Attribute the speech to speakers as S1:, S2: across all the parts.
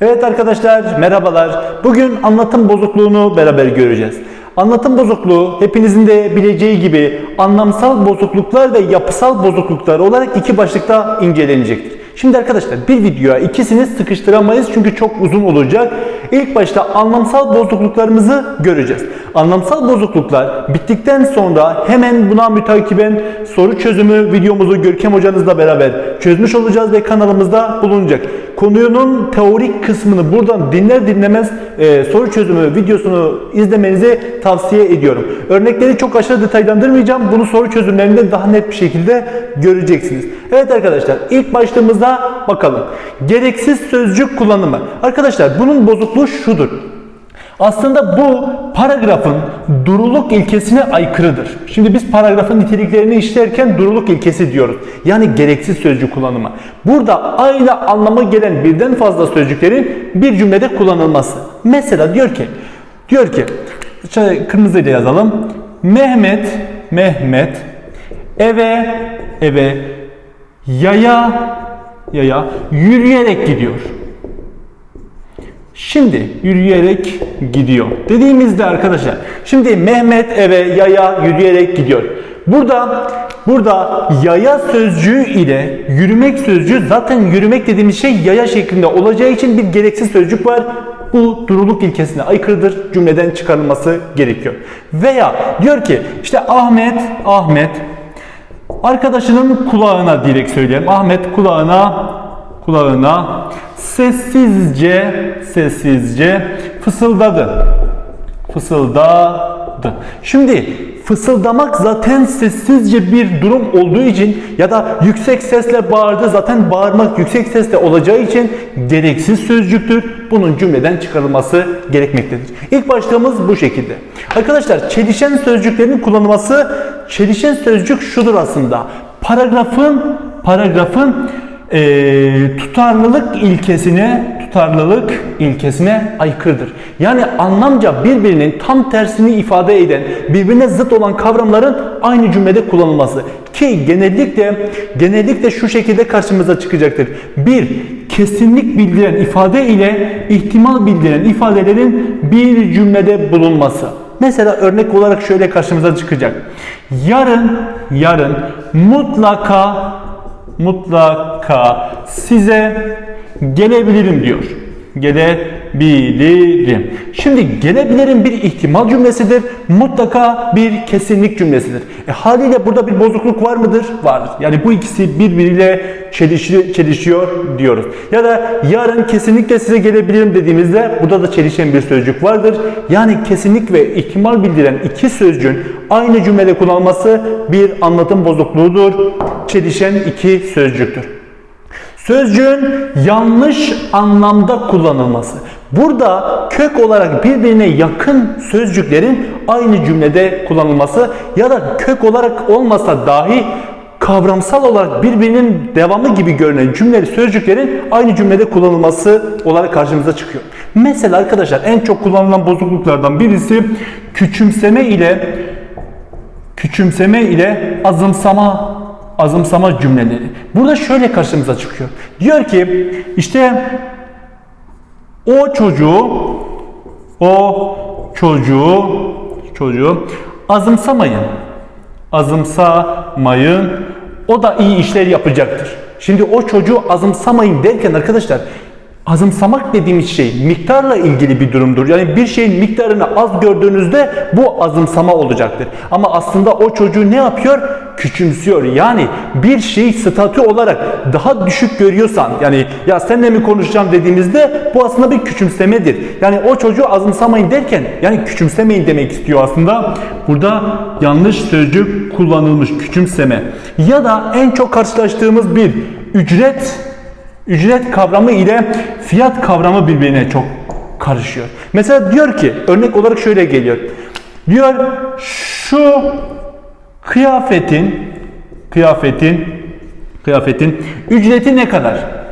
S1: Evet arkadaşlar merhabalar. Bugün anlatım bozukluğunu beraber göreceğiz. Anlatım bozukluğu hepinizin de bileceği gibi anlamsal bozukluklar ve yapısal bozukluklar olarak iki başlıkta incelenecektir. Şimdi arkadaşlar bir videoya ikisini sıkıştıramayız çünkü çok uzun olacak. İlk başta anlamsal bozukluklarımızı göreceğiz. Anlamsal bozukluklar bittikten sonra hemen buna mütakiben soru çözümü videomuzu Görkem hocanızla beraber çözmüş olacağız ve kanalımızda bulunacak. Konunun teorik kısmını buradan dinler dinlemez e, soru çözümü videosunu izlemenizi tavsiye ediyorum. Örnekleri çok aşırı detaylandırmayacağım. Bunu soru çözümlerinde daha net bir şekilde göreceksiniz. Evet arkadaşlar ilk başlığımıza bakalım. Gereksiz sözcük kullanımı. Arkadaşlar bunun bozukluğu şudur. Aslında bu paragrafın duruluk ilkesine aykırıdır. Şimdi biz paragrafın niteliklerini işlerken duruluk ilkesi diyoruz. Yani gereksiz sözcük kullanımı. Burada aynı anlama gelen birden fazla sözcüklerin bir cümlede kullanılması. Mesela diyor ki, diyor ki, kırmızıyla yazalım. Mehmet, Mehmet eve, eve, yaya, yaya yürüyerek gidiyor. Şimdi yürüyerek gidiyor. Dediğimizde arkadaşlar şimdi Mehmet eve yaya yürüyerek gidiyor. Burada burada yaya sözcüğü ile yürümek sözcüğü zaten yürümek dediğimiz şey yaya şeklinde olacağı için bir gereksiz sözcük var. Bu duruluk ilkesine aykırıdır. Cümleden çıkarılması gerekiyor. Veya diyor ki işte Ahmet Ahmet arkadaşının kulağına direkt söyleyelim. Ahmet kulağına kulağına sessizce sessizce fısıldadı. Fısıldadı. Şimdi fısıldamak zaten sessizce bir durum olduğu için ya da yüksek sesle bağırdı zaten bağırmak yüksek sesle olacağı için gereksiz sözcüktür. Bunun cümleden çıkarılması gerekmektedir. İlk başlığımız bu şekilde. Arkadaşlar çelişen sözcüklerin kullanılması çelişen sözcük şudur aslında. Paragrafın paragrafın e, tutarlılık ilkesine tutarlılık ilkesine aykırıdır. Yani anlamca birbirinin tam tersini ifade eden, birbirine zıt olan kavramların aynı cümlede kullanılması ki genellikle genellikle şu şekilde karşımıza çıkacaktır. Bir, kesinlik bildiren ifade ile ihtimal bildiren ifadelerin bir cümlede bulunması. Mesela örnek olarak şöyle karşımıza çıkacak. Yarın, yarın mutlaka mutlaka size gelebilirim diyor. Gelebilirim. Şimdi gelebilirim bir ihtimal cümlesidir. Mutlaka bir kesinlik cümlesidir. E, haliyle burada bir bozukluk var mıdır? Vardır. Yani bu ikisi birbiriyle çelişi, çelişiyor diyoruz. Ya da yarın kesinlikle size gelebilirim dediğimizde burada da çelişen bir sözcük vardır. Yani kesinlik ve ihtimal bildiren iki sözcüğün aynı cümlede kullanılması bir anlatım bozukluğudur. Çelişen iki sözcüktür. Sözcüğün yanlış anlamda kullanılması. Burada kök olarak birbirine yakın sözcüklerin aynı cümlede kullanılması ya da kök olarak olmasa dahi kavramsal olarak birbirinin devamı gibi görünen cümleleri, sözcüklerin aynı cümlede kullanılması olarak karşımıza çıkıyor. Mesela arkadaşlar en çok kullanılan bozukluklardan birisi küçümseme ile küçümseme ile azımsama azımsama cümleleri. Burada şöyle karşımıza çıkıyor. Diyor ki işte o çocuğu o çocuğu çocuğu azımsamayın. Azımsamayın. O da iyi işler yapacaktır. Şimdi o çocuğu azımsamayın derken arkadaşlar azımsamak dediğimiz şey miktarla ilgili bir durumdur. Yani bir şeyin miktarını az gördüğünüzde bu azımsama olacaktır. Ama aslında o çocuğu ne yapıyor? Küçümsüyor. Yani bir şeyi statü olarak daha düşük görüyorsan yani ya seninle mi konuşacağım dediğimizde bu aslında bir küçümsemedir. Yani o çocuğu azımsamayın derken yani küçümsemeyin demek istiyor aslında. Burada yanlış sözcük kullanılmış küçümseme. Ya da en çok karşılaştığımız bir ücret ücret kavramı ile fiyat kavramı birbirine çok karışıyor. Mesela diyor ki örnek olarak şöyle geliyor. Diyor şu kıyafetin kıyafetin kıyafetin ücreti ne kadar?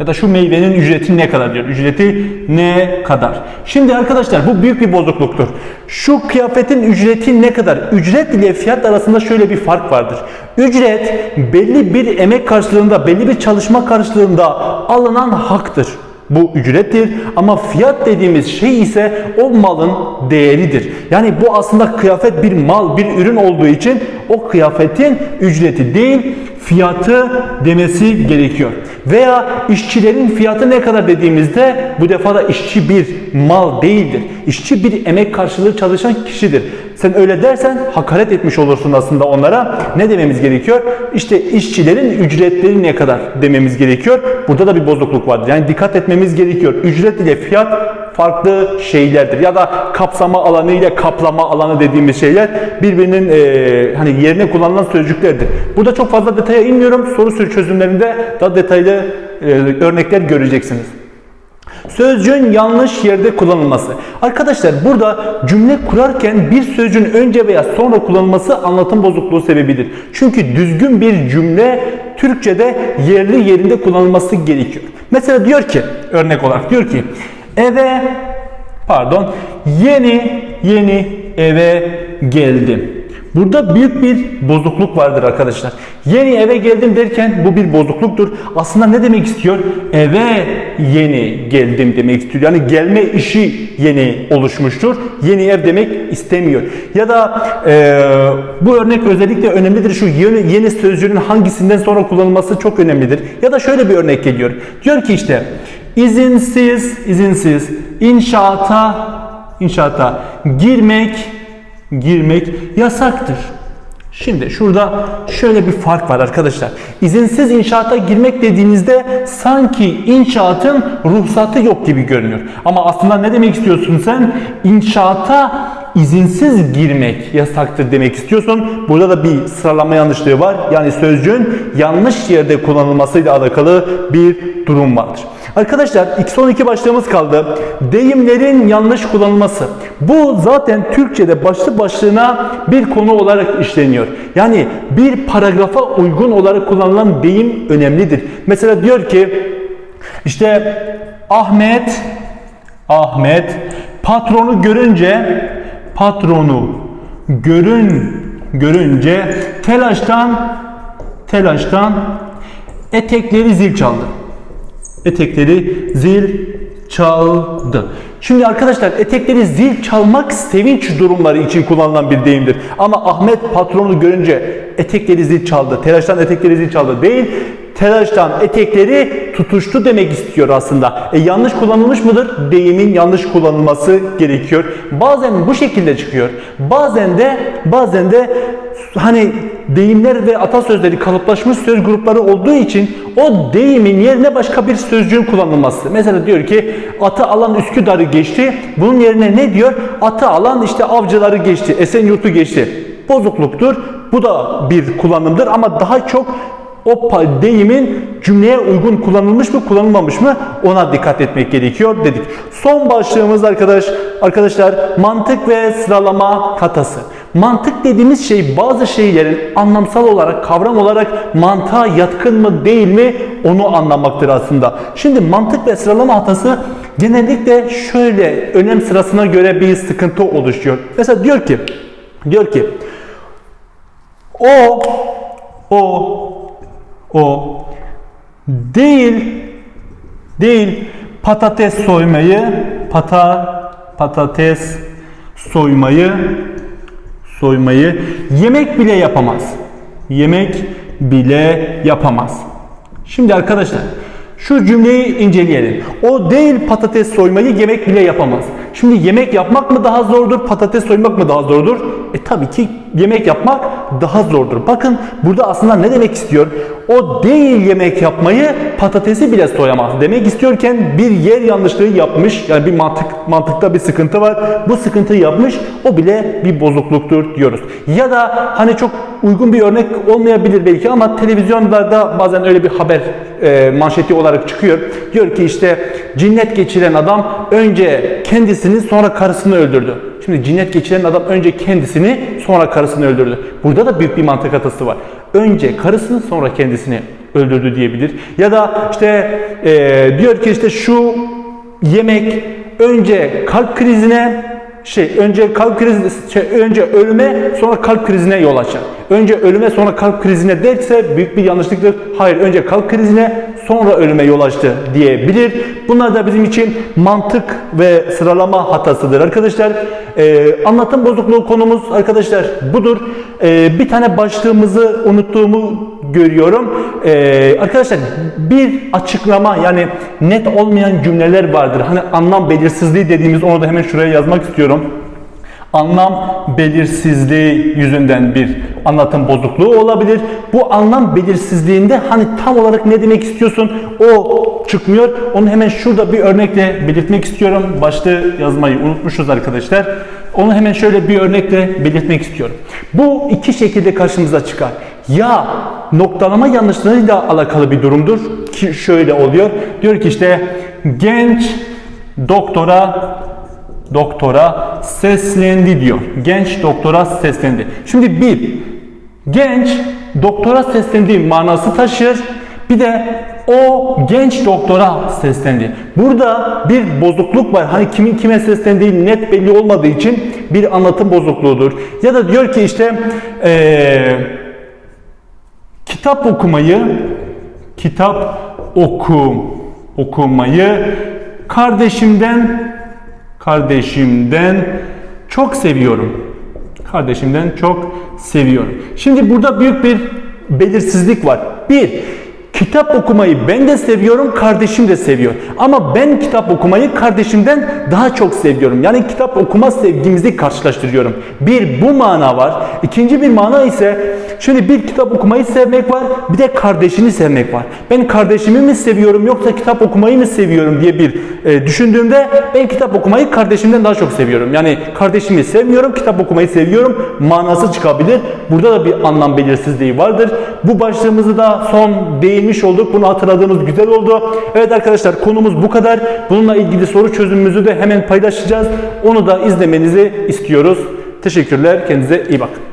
S1: Ya da şu meyvenin ücreti ne kadar diyor. Ücreti ne kadar? Şimdi arkadaşlar bu büyük bir bozukluktur. Şu kıyafetin ücreti ne kadar? Ücret ile fiyat arasında şöyle bir fark vardır. Ücret belli bir emek karşılığında, belli bir çalışma karşılığında alınan haktır. Bu ücrettir ama fiyat dediğimiz şey ise o malın değeridir. Yani bu aslında kıyafet bir mal, bir ürün olduğu için o kıyafetin ücreti değil fiyatı demesi gerekiyor. Veya işçilerin fiyatı ne kadar dediğimizde bu defa da işçi bir mal değildir. İşçi bir emek karşılığı çalışan kişidir. Sen öyle dersen hakaret etmiş olursun aslında onlara. Ne dememiz gerekiyor? İşte işçilerin ücretleri ne kadar dememiz gerekiyor. Burada da bir bozukluk vardır. Yani dikkat etmemiz gerekiyor. Ücret ile fiyat farklı şeylerdir. Ya da kapsama alanı ile kaplama alanı dediğimiz şeyler birbirinin e, hani yerine kullanılan sözcüklerdir. Burada çok fazla detaya inmiyorum. Soru sürü çözümlerinde daha detaylı e, örnekler göreceksiniz. Sözcüğün yanlış yerde kullanılması. Arkadaşlar burada cümle kurarken bir sözcüğün önce veya sonra kullanılması anlatım bozukluğu sebebidir. Çünkü düzgün bir cümle Türkçe'de yerli yerinde kullanılması gerekiyor. Mesela diyor ki örnek olarak diyor ki eve pardon yeni yeni eve geldim. Burada büyük bir bozukluk vardır arkadaşlar. Yeni eve geldim derken bu bir bozukluktur. Aslında ne demek istiyor? Eve yeni geldim demek istiyor. Yani gelme işi yeni oluşmuştur. Yeni ev demek istemiyor. Ya da e, bu örnek özellikle önemlidir. Şu yeni, yeni sözcüğün hangisinden sonra kullanılması çok önemlidir. Ya da şöyle bir örnek geliyor. Diyor ki işte izinsiz, izinsiz inşaata, inşaata girmek girmek yasaktır. Şimdi şurada şöyle bir fark var arkadaşlar. İzinsiz inşaata girmek dediğinizde sanki inşaatın ruhsatı yok gibi görünüyor. Ama aslında ne demek istiyorsun sen? İnşaata izinsiz girmek yasaktır demek istiyorsun. Burada da bir sıralama yanlışlığı var. Yani sözcüğün yanlış yerde kullanılmasıyla alakalı bir durum vardır. Arkadaşlar son iki başlığımız kaldı. Deyimlerin yanlış kullanılması. Bu zaten Türkçe'de başlı başlığına bir konu olarak işleniyor. Yani bir paragrafa uygun olarak kullanılan deyim önemlidir. Mesela diyor ki işte Ahmet Ahmet patronu görünce patronu görün görünce telaştan telaştan etekleri zil çaldı etekleri zil çaldı. Şimdi arkadaşlar etekleri zil çalmak sevinç durumları için kullanılan bir deyimdir. Ama Ahmet patronu görünce etekleri zil çaldı. Telaştan etekleri zil çaldı değil. Telaştan etekleri tutuştu demek istiyor aslında. E yanlış kullanılmış mıdır? Deyimin yanlış kullanılması gerekiyor. Bazen bu şekilde çıkıyor. Bazen de bazen de hani deyimler ve atasözleri kalıplaşmış söz grupları olduğu için o deyimin yerine başka bir sözcüğün kullanılması. Mesela diyor ki atı alan Üsküdar'ı geçti. Bunun yerine ne diyor? Atı alan işte avcıları geçti. Esenyurt'u geçti. Bozukluktur. Bu da bir kullanımdır ama daha çok o deyimin cümleye uygun kullanılmış mı kullanılmamış mı ona dikkat etmek gerekiyor dedik. Son başlığımız arkadaş arkadaşlar mantık ve sıralama hatası. Mantık dediğimiz şey bazı şeylerin anlamsal olarak kavram olarak mantığa yatkın mı değil mi onu anlamaktır aslında. Şimdi mantık ve sıralama hatası genellikle şöyle önem sırasına göre bir sıkıntı oluşuyor. Mesela diyor ki diyor ki o o o değil değil patates soymayı pata patates soymayı soymayı yemek bile yapamaz. Yemek bile yapamaz. Şimdi arkadaşlar şu cümleyi inceleyelim. O değil patates soymayı yemek bile yapamaz. Şimdi yemek yapmak mı daha zordur, patates soymak mı daha zordur? E tabii ki yemek yapmak daha zordur. Bakın burada aslında ne demek istiyor? O değil yemek yapmayı patatesi bile soyamaz. Demek istiyorken bir yer yanlışlığı yapmış. Yani bir mantık mantıkta bir sıkıntı var. Bu sıkıntıyı yapmış. O bile bir bozukluktur diyoruz. Ya da hani çok uygun bir örnek olmayabilir belki ama televizyonlarda bazen öyle bir haber e, manşeti olarak çıkıyor. Diyor ki işte cinnet geçiren adam önce kendisini sonra karısını öldürdü. Şimdi cinnet geçiren adam önce kendisini sonra karısını öldürdü. Burada da büyük bir mantık hatası var. Önce karısını sonra kendisini öldürdü diyebilir. Ya da işte e, diyor ki işte şu yemek önce kalp krizine şey önce kalp krizi şey, önce ölüme sonra kalp krizine yol açar. Önce ölüme sonra kalp krizine derse büyük bir yanlışlıktır. Hayır önce kalp krizine sonra ölüme yol açtı diyebilir. Bunlar da bizim için mantık ve sıralama hatasıdır arkadaşlar. Ee, anlatım bozukluğu konumuz arkadaşlar budur. Ee, bir tane başlığımızı unuttuğumu görüyorum. Ee, arkadaşlar bir açıklama yani net olmayan cümleler vardır. Hani anlam belirsizliği dediğimiz onu da hemen şuraya yazmak istiyorum anlam belirsizliği yüzünden bir anlatım bozukluğu olabilir. Bu anlam belirsizliğinde hani tam olarak ne demek istiyorsun o çıkmıyor. Onu hemen şurada bir örnekle belirtmek istiyorum. Başlığı yazmayı unutmuşuz arkadaşlar. Onu hemen şöyle bir örnekle belirtmek istiyorum. Bu iki şekilde karşımıza çıkar. Ya noktalama yanlışlarıyla alakalı bir durumdur ki şöyle oluyor. Diyor ki işte genç doktora doktora seslendi diyor. Genç doktora seslendi. Şimdi bir, genç doktora seslendi manası taşır. Bir de o genç doktora seslendi. Burada bir bozukluk var. Hani kimin kime seslendiği net belli olmadığı için bir anlatım bozukluğudur. Ya da diyor ki işte eee kitap okumayı kitap oku okumayı kardeşimden kardeşimden çok seviyorum. Kardeşimden çok seviyorum. Şimdi burada büyük bir belirsizlik var. Bir, kitap okumayı ben de seviyorum, kardeşim de seviyor. Ama ben kitap okumayı kardeşimden daha çok seviyorum. Yani kitap okuma sevgimizi karşılaştırıyorum. Bir bu mana var. İkinci bir mana ise şöyle bir kitap okumayı sevmek var, bir de kardeşini sevmek var. Ben kardeşimi mi seviyorum yoksa kitap okumayı mı seviyorum diye bir e, düşündüğümde ben kitap okumayı kardeşimden daha çok seviyorum. Yani kardeşimi sevmiyorum, kitap okumayı seviyorum manası çıkabilir. Burada da bir anlam belirsizliği vardır. Bu başlığımızı da son değinmiş olduk. Bunu hatırladığımız güzel oldu. Evet arkadaşlar konumuz bu kadar. Bununla ilgili soru çözümümüzü de hemen paylaşacağız. Onu da izlemenizi istiyoruz. Teşekkürler. Kendinize iyi bakın.